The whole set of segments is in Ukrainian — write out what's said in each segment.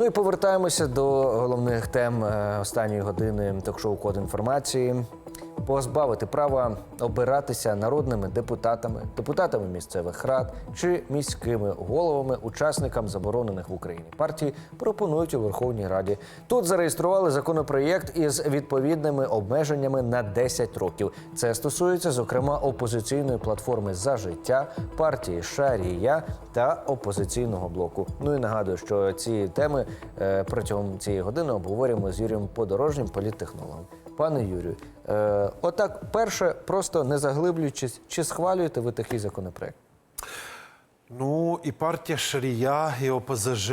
Ну і повертаємося до головних тем е, останньої години ток-шоу Код інформації. Позбавити права обиратися народними депутатами, депутатами місцевих рад чи міськими головами, учасникам заборонених в Україні партій пропонують у Верховній Раді. Тут зареєстрували законопроєкт із відповідними обмеженнями на 10 років. Це стосується, зокрема, опозиційної платформи за життя, партії Шарія та опозиційного блоку. Ну і нагадую, що ці теми е, протягом цієї години обговорюємо з Юрієм Подорожнім, політтехнологом. Пане Юрію, е, отак, перше, просто не заглиблюючись, чи схвалюєте ви такий законопроект? Ну і партія Шарія і ОПЗЖ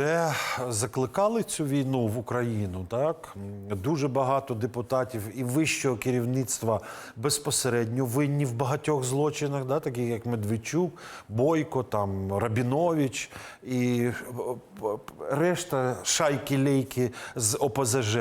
закликали цю війну в Україну. Так дуже багато депутатів і вищого керівництва безпосередньо винні в багатьох злочинах, да, такі як Медведчук, Бойко, там Рабінович і е, решта шайки лейки з ОПЗЖ.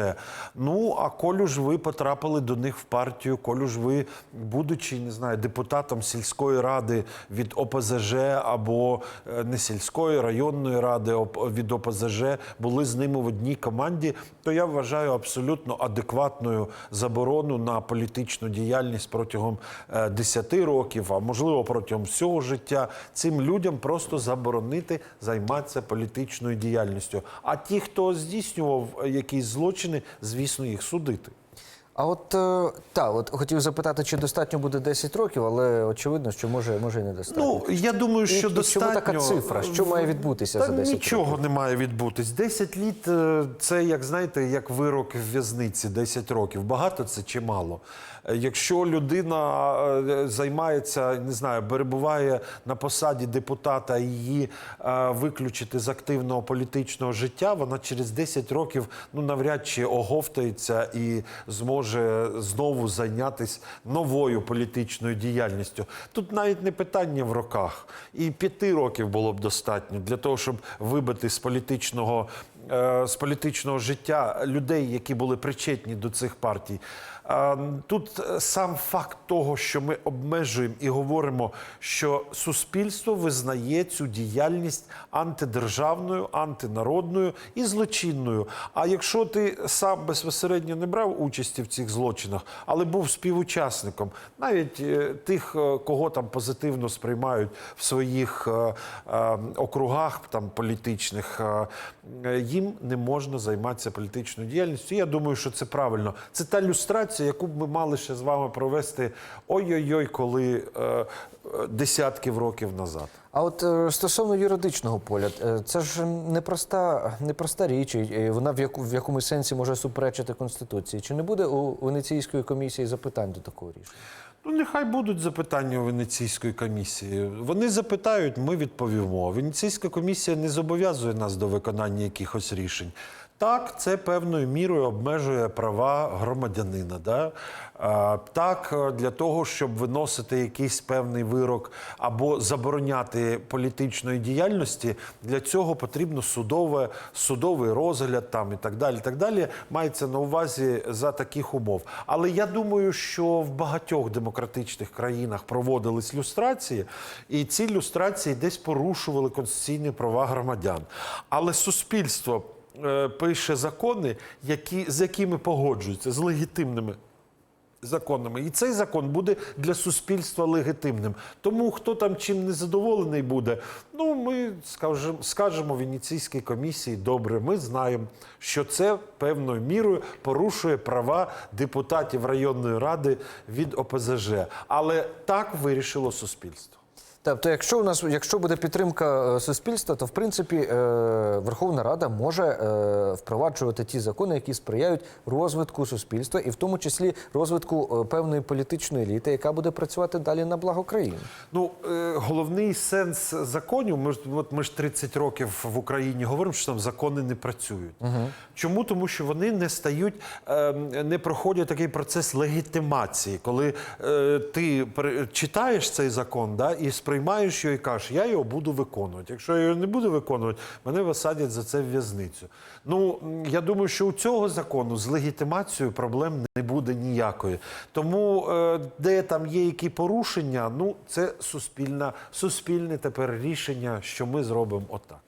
Ну а колю ж ви потрапили до них в партію, колю ж ви, будучи не знаю, депутатом сільської ради від ОПЗЖ або е, не сільської районної ради від ОПЗЖ, були з ними в одній команді, то я вважаю абсолютно адекватною заборону на політичну діяльність протягом е, 10 років, а можливо протягом всього життя. Цим людям просто заборонити займатися політичною діяльністю. А ті, хто здійснював е, якісь злочини, звісно, їх судити. А от е, та, от хотів запитати, чи достатньо буде 10 років, але очевидно, що може, може і недостатньо. Ну, я думаю, що і достатньо. чому така цифра? Що має відбутися Та за 10 нічого років? не має відбутись. 10 літ е, це, як знаєте, як вирок в в'язниці 10 років. Багато це чи мало? Е, Якщо людина займається, не знаю, перебуває на посаді депутата і її виключити з активного політичного життя, вона через 10 років ну навряд чи оговтається і зможе знову зайнятися новою політичною діяльністю. Тут навіть не питання в роках. І п'яти років було б достатньо для того, щоб вибити з політичного, е, з політичного життя людей, які були причетні до цих партій. Тут е, сам факт того, що ми обмежуємо і говоримо, що суспільство визнає цю діяльність антидержавною, антинародною і злочинною. А якщо ти сам безпосередньо не брав участі в цих злочинах, але був співучасником, навіть е, тих, е, кого там позитивно сприймають в своїх округах там політичних, їм не можна займатися політичною діяльністю. Я думаю, що це правильно. Це та люстрація, яку б ми мали ще з вами провести ой-ой-ой, коли е, десятків років назад. А от е, стосовно юридичного поля, е, це ж непроста, непроста річ, і вона в, яку, в якомусь сенсі може суперечити Конституції. Чи не буде у Венеційської комісії запитань до такого рішення? Ну, нехай будуть запитання у Венеційської комісії. Вони запитають, ми відповімо. Венеційська комісія не зобов'язує нас до виконання якихось рішень. Так, це певною мірою обмежує права громадянина. Да? Так, е, для того, щоб виносити якийсь певний вирок або забороняти політичної діяльності, для цього потрібно судове, судовий розгляд там і так далі. Так далі мається на увазі за таких умов. Але я думаю, що в багатьох демократичних країнах проводились люстрації, і ці люстрації десь порушували конституційні права громадян. Але суспільство пише закони, які, з якими погоджуються, з легітимними законами. І цей закон буде для суспільства легітимним. Тому хто там чим не задоволений буде, ну ми скажемо, скажемо Венеційській комісії, добре, ми знаємо, що це певною мірою порушує права депутатів районної ради від ОПЗЖ. Але так вирішило суспільство. Тобто, якщо у нас якщо буде підтримка е, суспільства, то в принципі е, Верховна Рада може е, впроваджувати ті закони, які сприяють розвитку суспільства, і в тому числі розвитку певної політичної еліти, яка буде працювати далі на благо країни. Ну, головний сенс законів, ми от ми ж 30 років в Україні говоримо, що там закони не працюють. Чому? Тому що вони не стають, е, не проходять такий процес легітимації, коли ти читаєш цей закон да, і сприймаєш його і кажеш, я його буду виконувати. Якщо я його не буду виконувати, мене висадять за це в в'язницю. Ну, я думаю, що у цього закону з легітимацією проблем не буде ніякої. Тому е, де там є які порушення, ну це суспільна, суспільне тепер рішення, що ми зробимо отак.